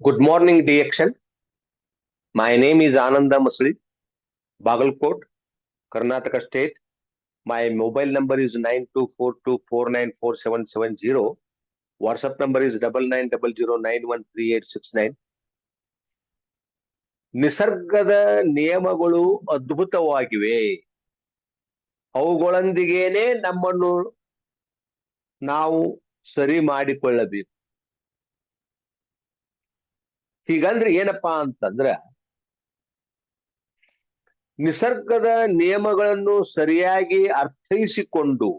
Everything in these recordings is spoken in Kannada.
Good morning, DXL. My name is Ananda Masli, Bagalkot, Karnataka State. My mobile number is nine two four two four nine four seven seven zero. WhatsApp number is double nine double zero nine one three eight six nine. ನಿಸರ್ಗದ ನಿಯಮಗಳು ಅದ್ಭುತವಾಗಿವೆ ಅವುಗಳೊಂದಿಗೇನೆ ನಮ್ಮನ್ನು ನಾವು ಸರಿ ಮಾಡಿಕೊಳ್ಳಬೇಕು ಹೀಗಂದ್ರೆ ಏನಪ್ಪಾ ಅಂತಂದ್ರ ನಿಸರ್ಗದ ನಿಯಮಗಳನ್ನು ಸರಿಯಾಗಿ ಅರ್ಥೈಸಿಕೊಂಡು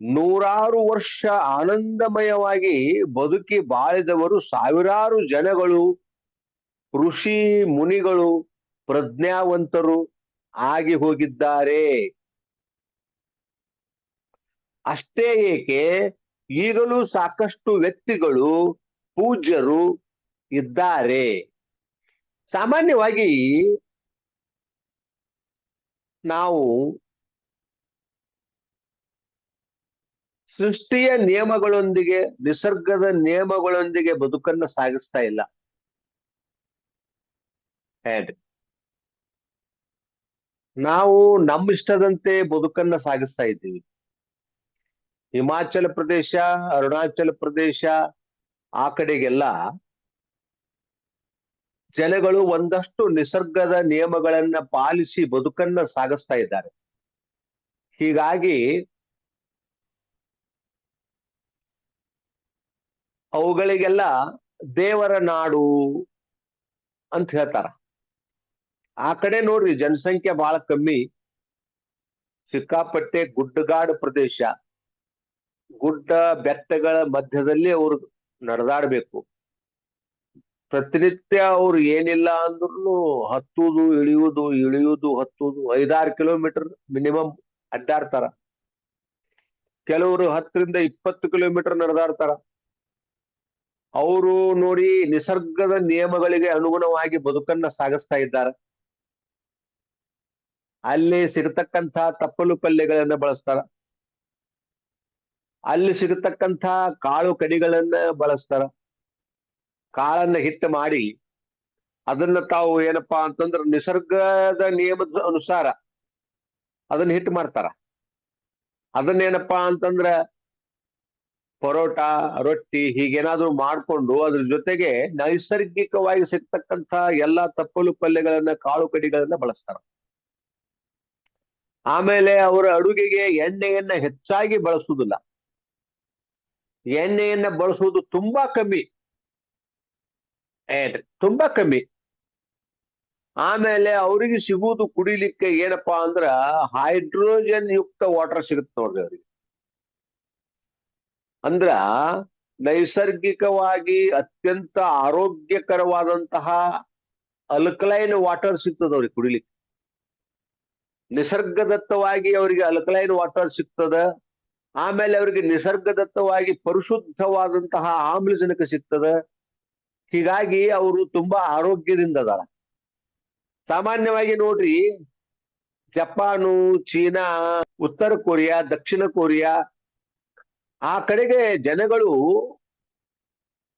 ನೂರಾರು ವರ್ಷ ಆನಂದಮಯವಾಗಿ ಬದುಕಿ ಬಾಳಿದವರು ಸಾವಿರಾರು ಜನಗಳು, ಋಷಿ ಮುನಿಗಳು, ಪ್ರಜ್ಞಾವಂತರು ಆಗಿ ಹೋಗಿದ್ದಾರೆ. ಅಷ್ಟೇ ಏಕೆ ಈಗಲೂ ಸಾಕಷ್ಟು ವ್ಯಕ್ತಿಗಳು ಪೂಜ್ಯರು ಇದ್ದಾರೆ. ಸಾಮಾನ್ಯವಾಗಿ ನಾವು ಸೃಷ್ಟಿಯ ನಿಯಮಗಳೊಂದಿಗೆ, ನಿಸರ್ಗದ ನಿಯಮಗಳೊಂದಿಗೆ ಬದುಕನ್ನ ಸಾಗಿಸ್ತಾ ಇಲ್ಲ. ಹೇಳ್ರಿ ನಾವು ನಮ್ಮ ಇಷ್ಟದಂತೆ ಬದುಕನ್ನ ಸಾಗಿಸ್ತಾ ಇದ್ದೀವಿ. ಹಿಮಾಚಲ ಪ್ರದೇಶ, ಅರುಣಾಚಲ ಪ್ರದೇಶ, ಆ ಕಡೆಗೆಲ್ಲ ಜನಗಳು ಒಂದಷ್ಟು ನಿಸರ್ಗದ ನಿಯಮಗಳನ್ನ ಪಾಲಿಸಿ ಬದುಕನ್ನ ಸಾಗಿಸ್ತಾ ಇದ್ದಾರೆ. ಹೀಗಾಗಿ ಅವುಗಳಿಗೆಲ್ಲ ದೇವರ ನಾಡು ಅಂತ ಹೇಳ್ತಾರ. ಆ ಕಡೆ ನೋಡ್ರಿ ಜನಸಂಖ್ಯೆ ಬಹಳ ಕಮ್ಮಿ. ಸಿಕ್ಕಾಪಟ್ಟೆ ಗುಡ್ಡಗಾಡು ಪ್ರದೇಶ. ಗುಡ್ಡ ಬೆಟ್ಟಗಳ ಮಧ್ಯದಲ್ಲಿ ಅವ್ರು ನಡೆದಾಡ್ಬೇಕು. ಪ್ರತಿನಿತ್ಯ ಅವ್ರು ಏನಿಲ್ಲ ಅಂದ್ರೂ ಹತ್ತುದು ಇಳಿಯುವುದು ಇಳಿಯುವುದು ಹತ್ತುದು, ಐದಾರು ಕಿಲೋಮೀಟರ್ ಮಿನಿಮಮ್ ಅಡ್ಡಾಡ್ತಾರ. ಕೆಲವರು ಹತ್ತರಿಂದ ಇಪ್ಪತ್ತು ಕಿಲೋಮೀಟರ್ ನಡೆದಾಡ್ತಾರ. ಅವರು ನೋಡಿ ನಿಸರ್ಗದ ನಿಯಮಗಳಿಗೆ ಅನುಗುಣವಾಗಿ ಬದುಕನ್ನ ಸಾಗಿಸ್ತಾ ಇದ್ದಾರೆ. ಅಲ್ಲಿ ಸಿಗತಕ್ಕಂಥ ತಪ್ಪಲು ಪಲ್ಯಗಳನ್ನ ಬಳಸ್ತಾರ. ಅಲ್ಲಿ ಸಿಗತಕ್ಕಂಥ ಕಾಳು ಕಡಿಗಳನ್ನ ಬಳಸ್ತಾರ. ಕಾಳನ್ನ ಹಿಟ್ಟು ಮಾಡಿ ಅದನ್ನ ತಾವು ಏನಪ್ಪಾ ಅಂತಂದ್ರ ನಿಸರ್ಗದ ನಿಯಮದ ಅನುಸಾರ ಅದನ್ನ ಹಿಟ್ಟು ಮಾಡ್ತಾರ. ಅದನ್ನೇನಪ್ಪಾ ಅಂತಂದ್ರ ಪರೋಟ, ರೊಟ್ಟಿ ಹೀಗೇನಾದ್ರೂ ಮಾಡಿಕೊಂಡು ಅದ್ರ ಜೊತೆಗೆ ನೈಸರ್ಗಿಕವಾಗಿ ಸಿಗ್ತಕ್ಕಂಥ ಎಲ್ಲಾ ತಪ್ಪಲು ಪಲ್ಯಗಳನ್ನ, ಕಾಳು ಕಡಿಗಳನ್ನ ಬಳಸ್ತಾರ. ಆಮೇಲೆ ಅವರ ಅಡುಗೆಗೆ ಎಣ್ಣೆಯನ್ನ ಹೆಚ್ಚಾಗಿ ಬಳಸುವುದಿಲ್ಲ. ಎಣ್ಣೆಯನ್ನ ಬಳಸುವುದು ತುಂಬಾ ಕಮ್ಮಿ. ತುಂಬಾ ಕಮ್ಮಿ. ಆಮೇಲೆ ಅವರಿಗೆ ಸಿಗುವುದು ಕುಡಿಲಿಕ್ಕೆ ಏನಪ್ಪಾ ಅಂದ್ರ ಹೈಡ್ರೋಜನ್ ಯುಕ್ತ ವಾಟರ್ ಸಿಗುತ್ತೆ ನೋಡ್ರಿ ಅವ್ರಿಗೆ. ಅಂದ್ರ ನೈಸರ್ಗಿಕವಾಗಿ ಅತ್ಯಂತ ಆರೋಗ್ಯಕರವಾದಂತಹ ಅಲ್ಕಲೈನ್ ವಾಟರ್ ಸಿಗ್ತದ ಅವ್ರಿಗೆ ಕುಡಿಲಿಕ್ಕೆ. ನಿಸರ್ಗದತ್ತವಾಗಿ ಅವರಿಗೆ ಅಲ್ಕಲೈನ್ ವಾಟರ್ ಸಿಗ್ತದ. ಆಮೇಲೆ ಅವರಿಗೆ ನಿಸರ್ಗದತ್ತವಾಗಿ ಪರಿಶುದ್ಧವಾದಂತಹ ಆಮ್ಲಜನಕ ಸಿಗ್ತದ. ಹೀಗಾಗಿ ಅವರು ತುಂಬಾ ಆರೋಗ್ಯದಿಂದ ಅದಾರ. ಸಾಮಾನ್ಯವಾಗಿ ನೋಡ್ರಿ, ಜಪಾನು, ಚೀನಾ, ಉತ್ತರ ಕೊರಿಯಾ, ದಕ್ಷಿಣ ಕೊರಿಯಾ, ಆ ಕಡೆಗೆ ಜನಗಳು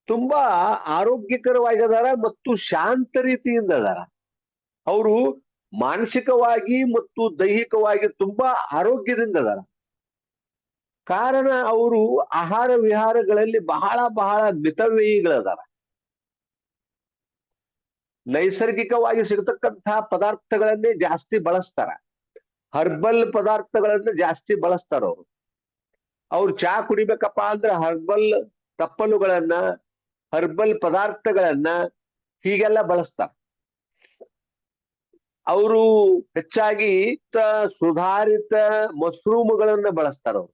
ತುಂಬಾ ಆರೋಗ್ಯಕರವಾಗಿದಾರ ಮತ್ತು ಶಾಂತ ರೀತಿಯಿಂದ ಅದಾರ. ಅವರು ಮಾನಸಿಕವಾಗಿ ಮತ್ತು ದೈಹಿಕವಾಗಿ ತುಂಬಾ ಆರೋಗ್ಯದಿಂದ ಅದಾರ. ಕಾರಣ ಅವರು ಆಹಾರ ವಿಹಾರಗಳಲ್ಲಿ ಬಹಳ ಬಹಳ ಮಿತವ್ಯಯಿಗಳದಾರ ನೈಸರ್ಗಿಕವಾಗಿ ಸಿಗತಕ್ಕಂತಹ ಪದಾರ್ಥಗಳನ್ನೇ ಜಾಸ್ತಿ ಬಳಸ್ತಾರ. ಹರ್ಬಲ್ ಪದಾರ್ಥಗಳನ್ನ ಜಾಸ್ತಿ ಬಳಸ್ತಾರ ಅವರು. ಅವ್ರು ಚಾ ಕುಡಿಬೇಕಪ್ಪ ಅಂದ್ರೆ ಹರ್ಬಲ್ ತಪ್ಪಲುಗಳನ್ನ ಹರ್ಬಲ್ ಪದಾರ್ಥಗಳನ್ನ ಹೀಗೆಲ್ಲ ಬಳಸ್ತಾರ. ಅವರು ಹೆಚ್ಚಾಗಿ ಸುಧಾರಿತ ಮಶ್ರೂಮ್ಗಳನ್ನ ಬಳಸ್ತಾರ ಅವರು.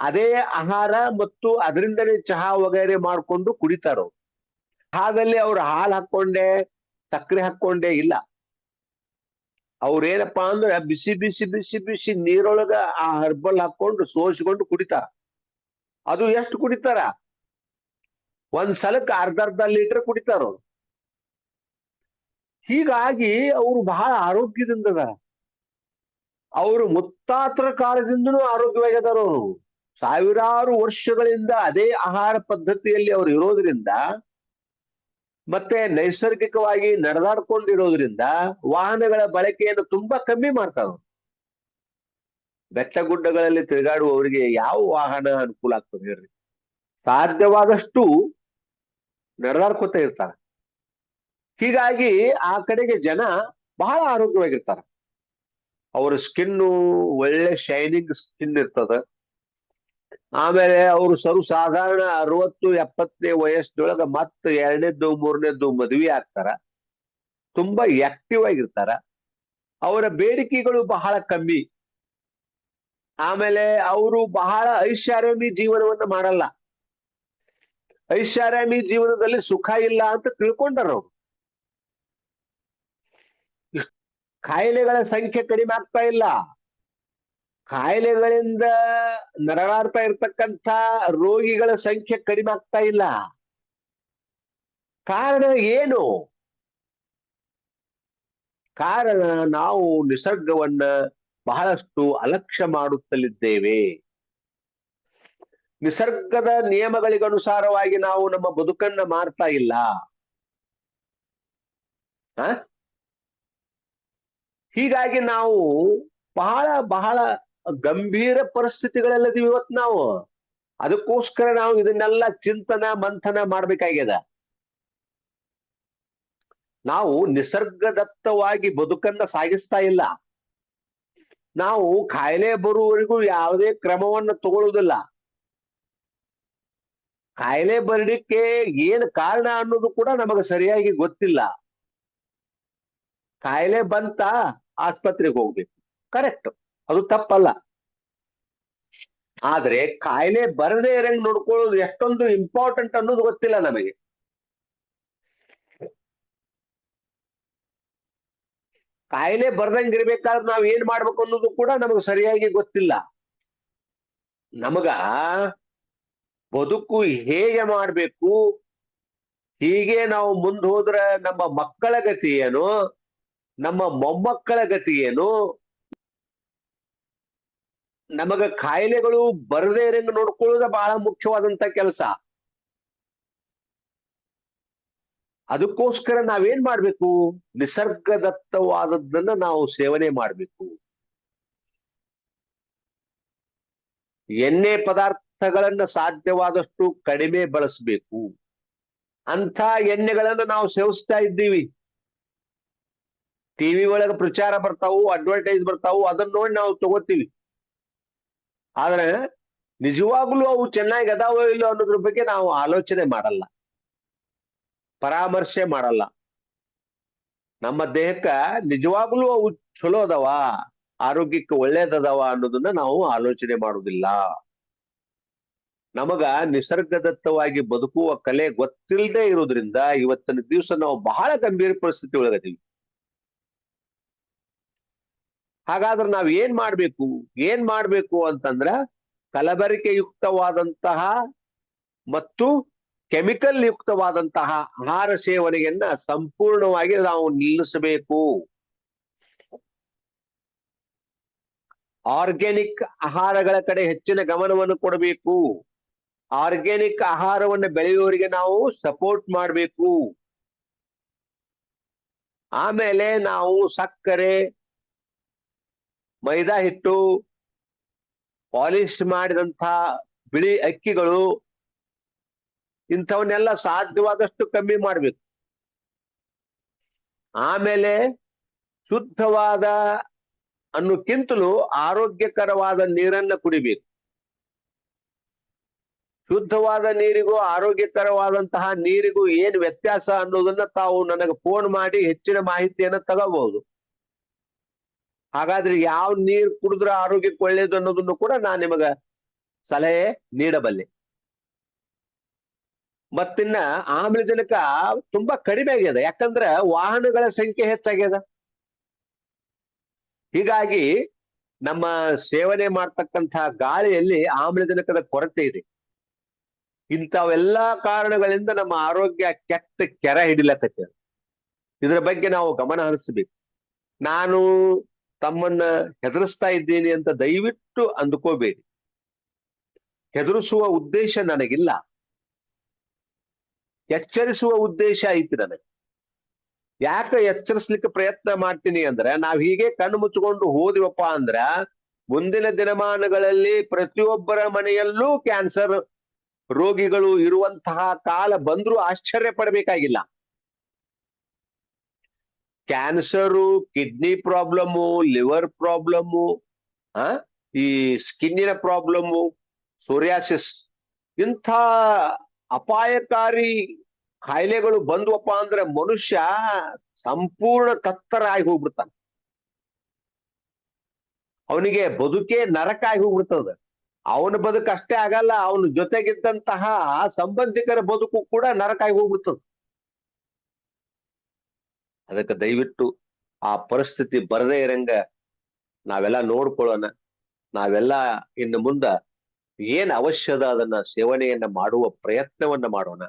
ಅದೇ ಆಹಾರ ಮತ್ತು ಅದರಿಂದನೇ ಚಹಾ ವಗೈರೆ ಮಾಡ್ಕೊಂಡು ಕುಡಿತಾರ ಅವ್ರು. ಚಹಾದಲ್ಲಿ ಅವ್ರು ಹಾಲು ಹಾಕೊಂಡೆ ಸಕ್ಕರೆ ಹಾಕೊಂಡೆ ಇಲ್ಲ. ಅವ್ರೇನಪ್ಪಾ ಅಂದ್ರೆ ಬಿಸಿ ಬಿಸಿ ಬಿಸಿ ಬಿಸಿ ನೀರೊಳಗ ಆ ಹರ್ಬಲ್ ಹಾಕೊಂಡು ಸೋಸ್ಕೊಂಡು ಕುಡಿತಾರ. ಅದು ಎಷ್ಟು ಕುಡಿತಾರ? ಒಂದ್ ಸಲಕ್ಕೆ ಅರ್ಧ ಅರ್ಧ ಲೀಟರ್ ಕುಡಿತಾರ ಅವ್ರು. ಹೀಗಾಗಿ ಅವರು ಬಹಳ ಆರೋಗ್ಯದಿಂದ ಅವರು ಮುತ್ತಾತರ ಕಾಲದಿಂದನೂ ಆರೋಗ್ಯವಾಗಿದಾರ ಅವರು. ಸಾವಿರಾರು ವರ್ಷಗಳಿಂದ ಅದೇ ಆಹಾರ ಪದ್ಧತಿಯಲ್ಲಿ ಅವರು ಇರೋದ್ರಿಂದ ಮತ್ತೆ ನೈಸರ್ಗಿಕವಾಗಿ ನಡೆದಾಡ್ಕೊಂಡಿರೋದ್ರಿಂದ ವಾಹನಗಳ ಬಳಕೆಯನ್ನು ತುಂಬಾ ಕಮ್ಮಿ ಮಾಡ್ತಾವೆ ಬೆಟ್ಟ ಗುಡ್ಡಗಳಲ್ಲಿ ತಿರುಗಾಡುವವರಿಗೆ ಯಾವ ವಾಹನ ಅನುಕೂಲ ಆಗ್ತದೆ ಹೇಳ್ರಿ? ಸಾಧ್ಯವಾದಷ್ಟು ನಡೆದಾಡ್ಕೊತ ಇರ್ತಾರೆ. ಹೀಗಾಗಿ ಆ ಕಡೆಗೆ ಜನ ಬಹಳ ಆರೋಗ್ಯವಾಗಿರ್ತಾರೆ. ಅವರ ಸ್ಕಿನ್ನು ಒಳ್ಳೆ ಶೈನಿಂಗ್ ಸ್ಕಿನ್ ಇರ್ತದ. ಆಮೇಲೆ ಅವರು ಸರ್ವ ಸಾಧಾರಣ ಅರವತ್ತು, ಎಪ್ಪತ್ತನೇ ವಯಸ್ಸದೊಳಗ ಮತ್ತೆ ಎರಡನೇದ್ದು, ಮೂರನೇದ್ದು ಮದುವೆ ಆಗ್ತಾರ. ತುಂಬಾ ಆಕ್ಟಿವ್ ಆಗಿರ್ತಾರ. ಅವರ ಬೇಡಿಕೆಗಳು ಬಹಳ ಕಮ್ಮಿ. ಆಮೇಲೆ ಅವರು ಬಹಳ ಐಷಾರಾಮಿ ಜೀವನವನ್ನ ಮಾಡಲ್ಲ. ಐಷಾರಾಮಿ ಜೀವನದಲ್ಲಿ ಸುಖ ಇಲ್ಲ ಅಂತ ತಿಳ್ಕೊಂಡಾರ ಅವರು. ಕಾಯಿಲೆಗಳ ಸಂಖ್ಯೆ ಕಡಿಮೆ ಆಗ್ತಾ ಇಲ್ಲ. ಕಾಯಿಲೆಗಳಿಂದ ನರಳಾಡ್ತಾ ಇರ್ತಕ್ಕಂಥ ರೋಗಿಗಳ ಸಂಖ್ಯೆ ಕಡಿಮೆ ಆಗ್ತಾ ಇಲ್ಲ. ಕಾರಣ ಏನು? ಕಾರಣ ನಾವು ನಿಸರ್ಗವನ್ನ ಬಹಳಷ್ಟು ಅಲಕ್ಷ್ಯ ಮಾಡುತ್ತಲಿದ್ದೇವೆ. ನಿಸರ್ಗದ ನಿಯಮಗಳಿಗನುಸಾರವಾಗಿ ನಾವು ನಮ್ಮ ಬದುಕನ್ನ ಮಾಡ್ತಾ ಇಲ್ಲ. ಹೀಗಾಗಿ ನಾವು ಬಹಳ ಬಹಳ ಗಂಭೀರ ಪರಿಸ್ಥಿತಿಗಳಲ್ಲದೀವಿ ಇವತ್ತು ನಾವು. ಅದಕ್ಕೋಸ್ಕರ ನಾವು ಇದನ್ನೆಲ್ಲ ಚಿಂತನ, ಮಂಥನ ಮಾಡ್ಬೇಕಾಗ್ಯದ. ನಾವು ನಿಸರ್ಗದತ್ತವಾಗಿ ಬದುಕನ್ನ ಸಾಗಿಸ್ತಾ ಇಲ್ಲ. ನಾವು ಕಾಯಿಲೆ ಬರುವವರೆಗೂ ಯಾವುದೇ ಕ್ರಮವನ್ನು ತಗೊಳ್ಳುವುದಿಲ್ಲ ಕಾಯಿಲೆ ಬರಲಿಕ್ಕೆ ಏನು ಕಾರಣ ಅನ್ನೋದು ಕೂಡ ನಮಗೆ ಸರಿಯಾಗಿ ಗೊತ್ತಿಲ್ಲ. ಕಾಯಿಲೆ ಬಂತ ಆಸ್ಪತ್ರೆಗೆ ಹೋಗ್ಬೇಕು. ಕರೆಕ್ಟ್. ಅದು ತಪ್ಪಲ್ಲ. ಆದ್ರೆ ಕಾಯಿಲೆ ಬರದೇ ಇರಂಗ್ ನೋಡ್ಕೊಳ್ಳೋದು ಎಷ್ಟೊಂದು ಇಂಪಾರ್ಟೆಂಟ್ ಅನ್ನೋದು ಗೊತ್ತಿಲ್ಲ ನಮಗೆ. ಕಾಯಿಲೆ ಬರ್ದಂಗ್ ಇರ್ಬೇಕಾದ್ರೆ ನಾವ್ ಏನ್ ಮಾಡ್ಬೇಕು ಅನ್ನೋದು ಕೂಡ ನಮಗ್ ಸರಿಯಾಗಿ ಗೊತ್ತಿಲ್ಲ. ನಮಗ ಬದುಕು ಹೇಗೆ ಮಾಡ್ಬೇಕು, ಹೀಗೆ ನಾವು ಮುಂದ್ ಹೋದ್ರ ನಮ್ಮ ಮಕ್ಕಳ ಗತಿ ಏನು, ನಮ್ಮ ಮೊಮ್ಮಕ್ಕಳ ಗತಿ ಏನು ನಮಗ ಕಾಯಿಲೆಗಳು ಬರದೇ ಇರಂಗ್ ನೋಡ್ಕೊಳ್ಳೋದ ಬಹಳ ಮುಖ್ಯವಾದಂತ ಕೆಲಸ. ಅದಕ್ಕೋಸ್ಕರ ನಾವೇನ್ ಮಾಡ್ಬೇಕು? ನಿಸರ್ಗದತ್ತವಾದದ್ದನ್ನ ನಾವು ಸೇವನೆ ಮಾಡ್ಬೇಕು. ಎಣ್ಣೆ ಪದಾರ್ಥಗಳನ್ನ ಸಾಧ್ಯವಾದಷ್ಟು ಕಡಿಮೆ ಬಳಸಬೇಕು. ಅಂಥ ಎಣ್ಣೆಗಳನ್ನ ನಾವು ಸೇವಿಸ್ತಾ ಇದ್ದೀವಿ. ಟಿವಿ ಒಳಗೆ ಪ್ರಚಾರ ಬರ್ತಾವು, ಅಡ್ವರ್ಟೈಸ್ ಬರ್ತಾವು, ಅದನ್ನ ನೋಡಿ ನಾವು ತಗೋತೀವಿ. ಆದ್ರೆ ನಿಜವಾಗ್ಲೂ ಅವು ಚೆನ್ನಾಗಿ ಅದಾವೋ ಇಲ್ಲೋ ಅನ್ನೋದ್ರ ಬಗ್ಗೆ ನಾವು ಆಲೋಚನೆ ಮಾಡಲ್ಲ. ಪರಾಮರ್ಶೆ ಮಾಡಲ್ಲ. ನಮ್ಮ ದೇಹಕ್ಕ ನಿಜವಾಗ್ಲೂ ಅವು ಚಲೋ ಅದಾವ, ಆರೋಗ್ಯಕ್ಕೆ ಒಳ್ಳೇದದಾವ ಅನ್ನೋದನ್ನ ನಾವು ಆಲೋಚನೆ ಮಾಡುವುದಿಲ್ಲ. ನಮಗ ನಿಸರ್ಗದತ್ತವಾಗಿ ಬದುಕುವ ಕಲೆ ಗೊತ್ತಿಲ್ಲದೆ ಇರೋದ್ರಿಂದ ಇವತ್ತಿನ ದಿವಸ ನಾವು ಬಹಳ ಗಂಭೀರ ಪರಿಸ್ಥಿತಿ ಒಳಗದೀವಿ ಹಾಗಾದ್ರೆ ನಾವ್ ಏನ್ ಮಾಡ್ಬೇಕು? ಏನ್ ಮಾಡ್ಬೇಕು ಅಂತಂದ್ರ ಕಲಬೆರಕೆಯುಕ್ತವಾದಂತಹ ಮತ್ತು ಕೆಮಿಕಲ್ ಯುಕ್ತವಾದಂತಹ ಆಹಾರ ಸೇವನೆಯನ್ನ ಸಂಪೂರ್ಣವಾಗಿ ನಾವು ನಿಲ್ಲಿಸಬೇಕು. ಆರ್ಗ್ಯಾನಿಕ್ ಆಹಾರಗಳ ಕಡೆ ಹೆಚ್ಚಿನ ಗಮನವನ್ನು ಕೊಡಬೇಕು. ಆರ್ಗ್ಯಾನಿಕ್ ಆಹಾರವನ್ನು ಬೆಳೆಯುವವರಿಗೆ ನಾವು ಸಪೋರ್ಟ್ ಮಾಡಬೇಕು. ಆಮೇಲೆ ನಾವು ಸಕ್ಕರೆ ಮೈದಾ ಹಿಟ್ಟು, ಪಾಲಿಶ್ ಮಾಡಿದಂಥ ಬಿಳಿ ಅಕ್ಕಿಗಳು ಇಂಥವನ್ನೆಲ್ಲ ಸಾಧ್ಯವಾದಷ್ಟು ಕಮ್ಮಿ ಮಾಡಬೇಕು. ಆಮೇಲೆ ಶುದ್ಧವಾದ ಅನ್ನೋಕ್ಕಿಂತಲೂ ಆರೋಗ್ಯಕರವಾದ ನೀರನ್ನ ಕುಡಿಬೇಕು. ಶುದ್ಧವಾದ ನೀರಿಗೂ ಆರೋಗ್ಯಕರವಾದಂತಹ ನೀರಿಗೂ ಏನು ವ್ಯತ್ಯಾಸ ಅನ್ನೋದನ್ನ ತಾವು ನನಗೆ ಫೋನ್ ಮಾಡಿ ಹೆಚ್ಚಿನ ಮಾಹಿತಿಯನ್ನು ತಗೋಬಹುದು. ಹಾಗಾದ್ರೆ ಯಾವ ನೀರ್ ಕುಡಿದ್ರೆ ಆರೋಗ್ಯಕ್ಕೆ ಒಳ್ಳೇದು ಅನ್ನೋದನ್ನು ಕೂಡ ನಾನು ನಿಮಗ ಸಲಹೆ ನೀಡಬಲ್ಲೆ. ಮತ್ತಿನ್ನ ಆಮ್ಲಜನಕ ತುಂಬಾ ಕಡಿಮೆ ಆಗ್ಯದ. ಯಾಕಂದ್ರ ವಾಹನಗಳ ಸಂಖ್ಯೆ ಹೆಚ್ಚಾಗ್ಯದ. ಹೀಗಾಗಿ ನಮ್ಮ ಸೇವನೆ ಮಾಡ್ತಕ್ಕಂತಹ ಗಾಳಿಯಲ್ಲಿ ಆಮ್ಲಜನಕದ ಕೊರತೆ ಇದೆ. ಇಂಥವೆಲ್ಲಾ ಕಾರಣಗಳಿಂದ ನಮ್ಮ ಆರೋಗ್ಯ ಕೆಟ್ಟ ಕೆರ ಹಿಡಿಲಕತ್ತ ಇದರ ಬಗ್ಗೆ ನಾವು ಗಮನ ಹರಿಸ್ಬೇಕು. ನಾನು ತಮ್ಮನ್ನ ಹೆದರಿಸ್ತಾ ಇದ್ದೀನಿ ಅಂತ ದಯವಿಟ್ಟು ಅಂದುಕೋಬೇಡಿ. ಹೆದರಿಸುವ ಉದ್ದೇಶ ನನಗಿಲ್ಲ. ಎಚ್ಚರಿಸುವ ಉದ್ದೇಶ ಐತಿ ನನಗೆ. ಯಾಕೆ ಎಚ್ಚರಿಸ್ಲಿಕ್ಕೆ ಪ್ರಯತ್ನ ಮಾಡ್ತೀನಿ ಅಂದ್ರೆ, ನಾವ್ ಹೀಗೆ ಕಣ್ಣು ಮುಚ್ಚಿಕೊಂಡು ಹೋದಿವಪ್ಪ ಅಂದ್ರ, ಮುಂದಿನ ದಿನಮಾನಗಳಲ್ಲಿ ಪ್ರತಿಯೊಬ್ಬರ ಮನೆಯಲ್ಲೂ ಕ್ಯಾನ್ಸರ್ ರೋಗಿಗಳು ಇರುವಂತಹ ಕಾಲ ಬಂದ್ರೂ ಆಶ್ಚರ್ಯ ಪಡಬೇಕಾಗಿಲ್ಲ. Cancer kidney problem liver problem ಆ, ಈ ಸ್ಕಿನ್ನಿನ ಪ್ರಾಬ್ಲಮ್ಮು ಸೋರಿಯಾಸಿಸ್ ಇಂಥ ಅಪಾಯಕಾರಿ ಕಾಯಿಲೆಗಳು ಬಂದ್ವಪ್ಪ ಅಂದ್ರೆ ಮನುಷ್ಯ ಸಂಪೂರ್ಣ ತತ್ತರ ಆಗಿ ಹೋಗ್ಬಿಡ್ತಾನೆ. ಅವನಿಗೆ ಬದುಕೇ ನರಕ ಆಗಿ ಹೋಗ್ಬಿಡ್ತದ. ಅವನ ಬದುಕು ಅಷ್ಟೇ ಆಗಲ್ಲ, ಅವನ ಜೊತೆಗಿದ್ದಂತಹ ಸಂಬಂಧಿಕರ ಬದುಕು ಕೂಡ ನರಕ ಆಗಿ ಹೋಗ್ಬಿಡ್ತದ. ಅದಕ್ಕೆ ದಯವಿಟ್ಟು ಆ ಪರಿಸ್ಥಿತಿ ಬರದೇ ಇರಂಗ ನಾವೆಲ್ಲ ನೋಡ್ಕೊಳ್ಳೋಣ. ನಾವೆಲ್ಲ ಇನ್ನು ಮುಂದ ಏನ್ ಅವಶ್ಯದ ಅದನ್ನ ಸೇವನೆಯನ್ನ ಮಾಡುವ ಪ್ರಯತ್ನವನ್ನ ಮಾಡೋಣ.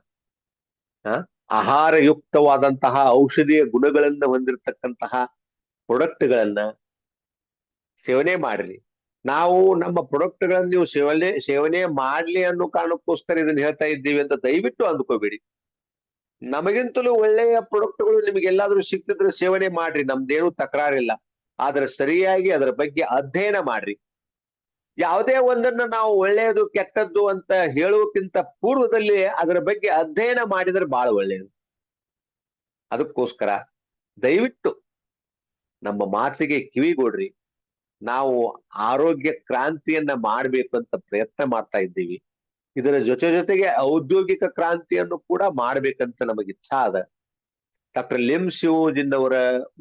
ಆಹಾರಯುಕ್ತವಾದಂತಹ ಔಷಧಿಯ ಗುಣಗಳನ್ನ ಹೊಂದಿರತಕ್ಕಂತಹ ಪ್ರೊಡಕ್ಟ್ಗಳನ್ನ ಸೇವನೆ ಮಾಡ್ರಿ. ನಾವು ನಮ್ಮ ಪ್ರಾಡಕ್ಟ್ಗಳನ್ನ ನೀವು ಸೇವನೆ ಸೇವನೆ ಮಾಡ್ಲಿ ಅನ್ನೋ ಕಾರಣಕ್ಕೋಸ್ಕರ ಇದನ್ನ ಹೇಳ್ತಾ ಇದ್ದೀವಿ ಅಂತ ದಯವಿಟ್ಟು ಅಂದ್ಕೋಬೇಡಿ. ನಮಗಿಂತಲೂ ಒಳ್ಳೆಯ ಪ್ರೊಡಕ್ಟ್ಗಳು ನಿಮ್ಗೆ ಎಲ್ಲಾದ್ರೂ ಸಿಕ್ತಿದ್ರೆ ಸೇವನೆ ಮಾಡ್ರಿ. ನಮ್ದೇನು ತಕರಾರಿಲ್ಲ. ಆದ್ರೆ ಸರಿಯಾಗಿ ಅದರ ಬಗ್ಗೆ ಅಧ್ಯಯನ ಮಾಡ್ರಿ. ಯಾವುದೇ ಒಂದನ್ನ ನಾವು ಒಳ್ಳೆಯದು, ಕೆಟ್ಟದ್ದು ಅಂತ ಹೇಳುವಕ್ಕಿಂತ ಪೂರ್ವದಲ್ಲಿ ಅದರ ಬಗ್ಗೆ ಅಧ್ಯಯನ ಮಾಡಿದ್ರೆ ಬಹಳ ಒಳ್ಳೆಯದು. ಅದಕ್ಕೋಸ್ಕರ ದಯವಿಟ್ಟು ನಮ್ಮ ಮಾತಿಗೆ ಕಿವಿಗೊಡ್ರಿ. ನಾವು ಆರೋಗ್ಯ ಕ್ರಾಂತಿಯನ್ನ ಮಾಡ್ಬೇಕು ಅಂತ ಪ್ರಯತ್ನ ಮಾಡ್ತಾ ಇದ್ದೀವಿ. ಇದರ ಜೊತೆ ಜೊತೆಗೆ ಔದ್ಯೋಗಿಕ ಕ್ರಾಂತಿಯನ್ನು ಕೂಡ ಮಾಡ್ಬೇಕಂತ ನಮಗೆ ಇಚ್ಛಾ ಅದ ಡಾಕ್ಟರ್ ಲಿಮ್ ಅವರ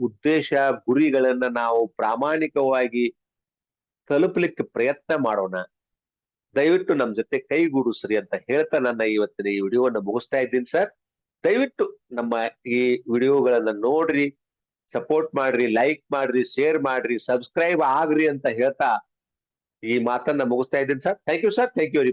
ಉದ್ದೇಶ, ಗುರಿಗಳನ್ನ ನಾವು ಪ್ರಾಮಾಣಿಕವಾಗಿ ತಲುಪಲಿಕ್ಕೆ ಪ್ರಯತ್ನ ಮಾಡೋಣ. ದಯವಿಟ್ಟು ನಮ್ಮ ಜೊತೆ ಕೈಗೂಡಿಸ್ರಿ ಅಂತ ಹೇಳ್ತಾ ನನ್ನ ಇವತ್ತಿನ ಈ ವಿಡಿಯೋವನ್ನು ಮುಗಿಸ್ತಾ ಇದ್ದೀನಿ ಸರ್. ದಯವಿಟ್ಟು ನಮ್ಮ ಈ ವಿಡಿಯೋಗಳನ್ನ ನೋಡ್ರಿ, ಸಪೋರ್ಟ್ ಮಾಡ್ರಿ, ಲೈಕ್ ಮಾಡ್ರಿ, ಶೇರ್ ಮಾಡ್ರಿ, ಸಬ್ಸ್ಕ್ರೈಬ್ ಆಗ್ರಿ ಅಂತ ಹೇಳ್ತಾ ಈ ಮಾತನ್ನ ಮುಗಿಸ್ತಾ ಇದ್ದೀನಿ sir. Thank you sir. Thank you very